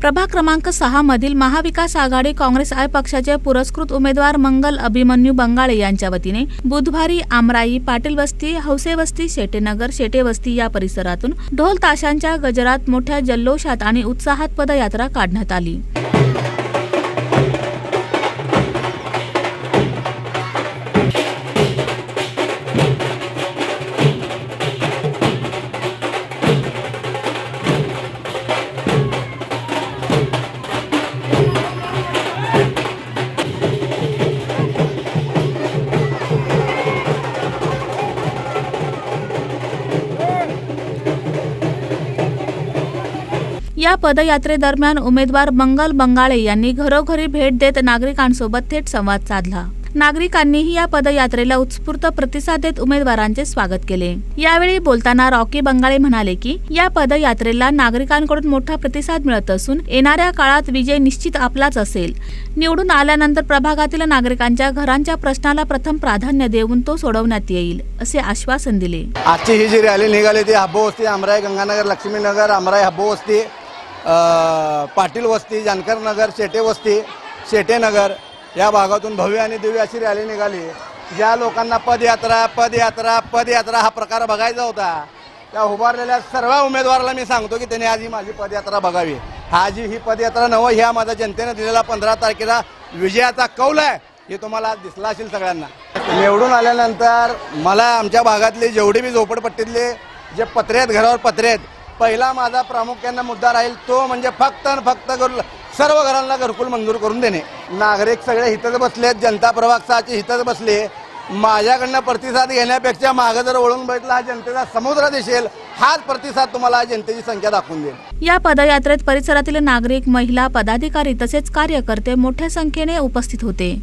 प्रभाग क्रमांक सहा मधील महाविकास आघाडी काँग्रेस आय पक्षाचे पुरस्कृत उमेदवार मंगल अभिमन्यू बंगाळे यांच्या वतीने बुधवारी आमराई पाटील वस्ती हौसे वस्ती शेटेनगर शेटे वस्ती या परिसरातून ढोल ताशांच्या गजरात मोठ्या जल्लोषात आणि उत्साहात पदयात्रा काढण्यात आली. या पदयात्रेदरम्यान उमेदवार मंगल बंगाळे यांनी घरोघरी भेट देत नागरिकांसोबत थेट संवाद साधला. नागरिकांनीही या पदयात्रेला उत्स्फूर्त प्रतिसाद देत उमेदवारांचे स्वागत केले. यावेळी बोलताना रॉकी बंगाळे म्हणाले की या पदयात्रेला नागरिकांकडून मोठा प्रतिसाद मिळत असून येणाऱ्या काळात विजय निश्चित आपलाच असेल. निवडून आल्यानंतर प्रभागातील नागरिकांच्या घरांच्या प्रश्नाला प्रथम प्राधान्य देऊन तो सोडवण्यात येईल असे आश्वासन दिले. आजची ही जी रॅली निघाली ती हब्बो वस्ती आमराई गंगानगर लक्ष्मीनगर आमराई हब्बो वस्ती पाटील वस्ती जानकर नगर शेटे वस्ती शेटेनगर या भागातून भव्य आणि दिव्य अशी रॅली निघाली. ज्या लोकांना पदयात्रा पदयात्रा पदयात्रा हा प्रकार बघायचा होता त्या उभारलेल्या सर्व उमेदवाराला मी सांगतो की त्यांनी आज ही माझी पदयात्रा बघावी. आजी ही पदयात्रा नवं ह्या माझ्या जनतेने दिलेला पंधरा तारखेला विजयाचा कौल आहे हे तुम्हाला आज दिसला असेल सगळ्यांना. निवडून आल्यानंतर मला आमच्या भागातले जेवढे बी झोपडपट्टीतले जे पत्रे आहेत घरावर पत्रे आहेत पहिला माझा प्रामुख्यानं मुद्दा राहील तो म्हणजे फक्त आणि फक्त सर्व घरांना घरकुल मंजूर करून देणे. नागरिक सगळे हितच बसले जनता प्रभाग हितच बसले माझ्याकडनं प्रतिसाद घेण्यापेक्षा मागं जर ओळून बघितला हा जनतेचा समुद्र दिसेल हाच प्रतिसाद तुम्हाला जनतेची संख्या दाखवून देईल. या पदयात्रेत परिसरातील नागरिक महिला पदाधिकारी तसेच कार्यकर्ते मोठ्या संख्येने उपस्थित होते.